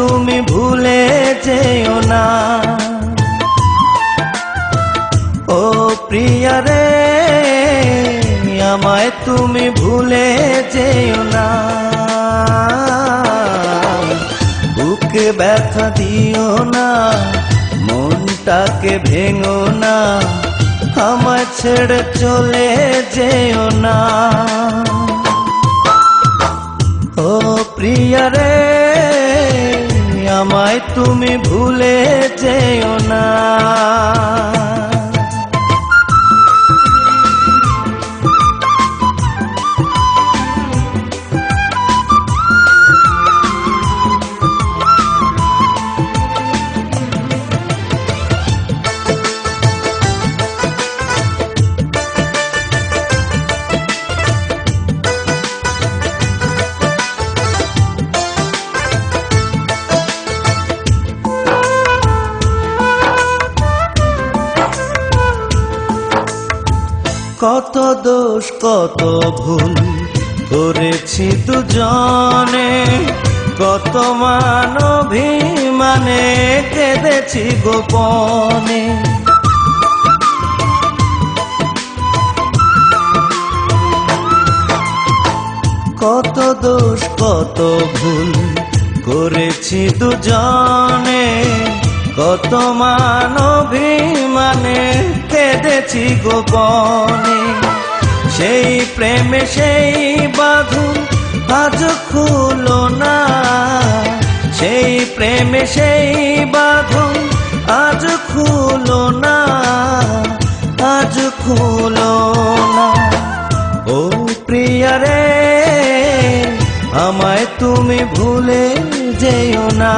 তুমি ভুলে যেও না। ও প্রিয়া রে, আমায় তুমি ভুলে যেও না। বুকে ব্যথা দিও না, মনটাকে ভেঙো না, আমায় ছেড়ে চলে যেও না। ও প্রিয়া রে আমায় তুমি ভুলে যেও না। কত দোষ, কত ভুল করেছি দুজনে। কত মান অভিমানে কেঁদেছি গোপনে। কত দোষ, কত ভুল করেছি দুজনে। কত মান কেঁদেছি গোপনে। সেই প্রেমে সেই বাঁধন আজ খুলো না। সেই প্রেমে সেই বাঁধন আজ খুলো না। আজ খুলো না। ও প্রিয়া রে, আমায় তুমি ভুলে যেও না।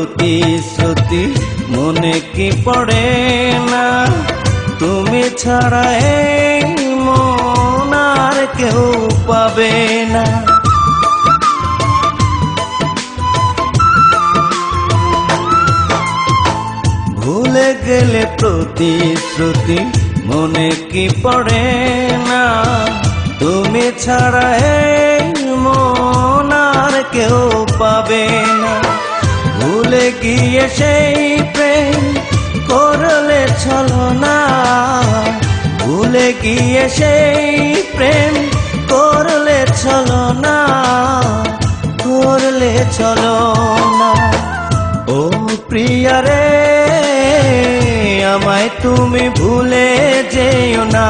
প্রতিশ্রুতি মনে কি পড়ে না? তুমি ছাড়া এই মন আর কেউ পাবে না। ভুলে গেলে প্রতিশ্রুতি, মনে কি পড়ে না? তুমি ছাড়া এই মন আর কেউ পাবে না। ভুলে গিয়ে সেই প্রেম করলে চলো না। ভুলে গিয়ে সেই প্রেম করলে চলো না। করলে চলো না। ও প্রিয়া রে, আমায় তুমি ভুলে যেও না।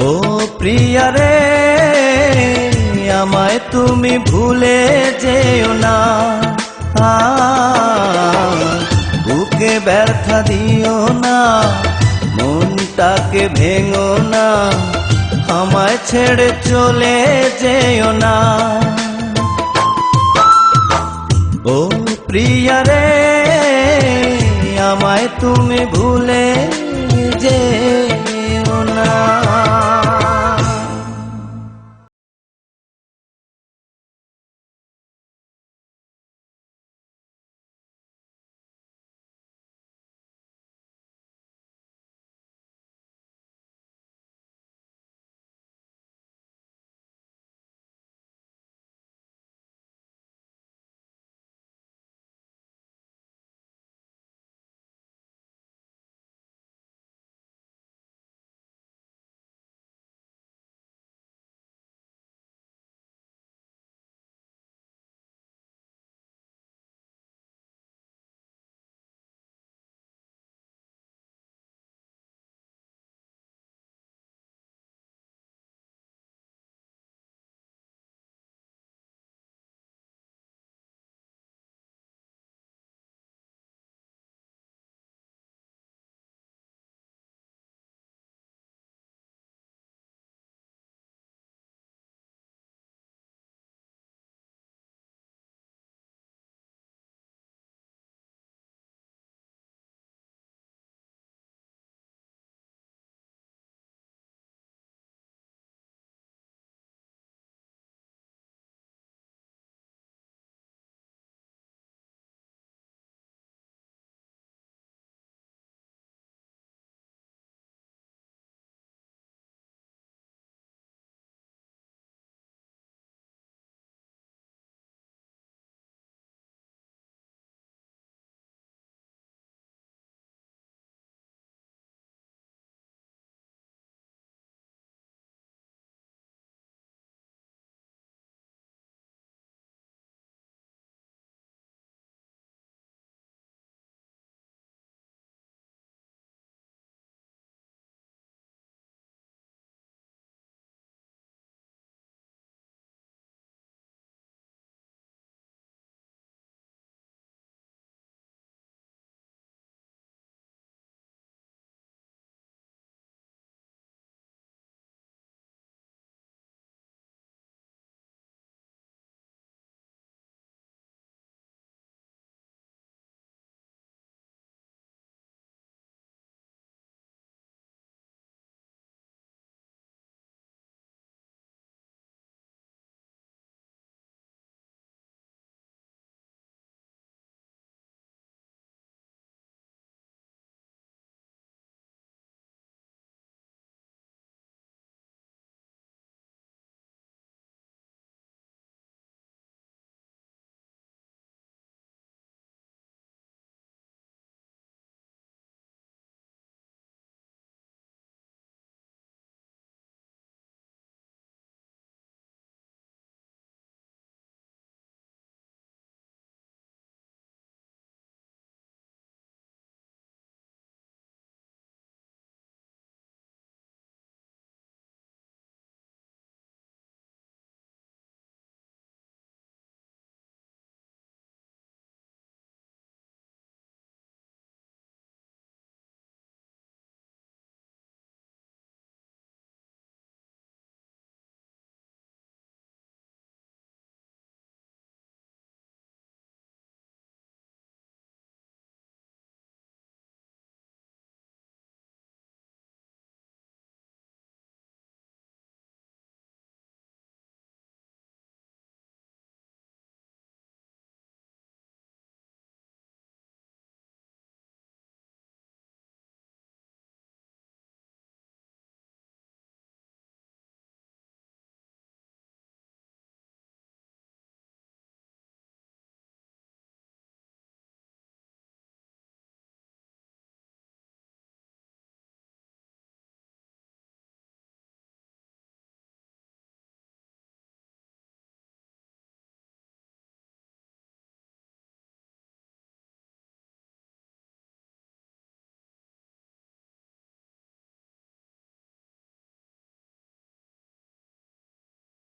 ও প্রিয়া রে আমায় তুমি ভুলে যেও না। বুকে ব্যর্থা দিও না, মনটাকে ভেঙো না, আমায় ছেড়ে চলে যেও না। ও প্রিয়া রে, আমায় তুমি ভুলে যেও না।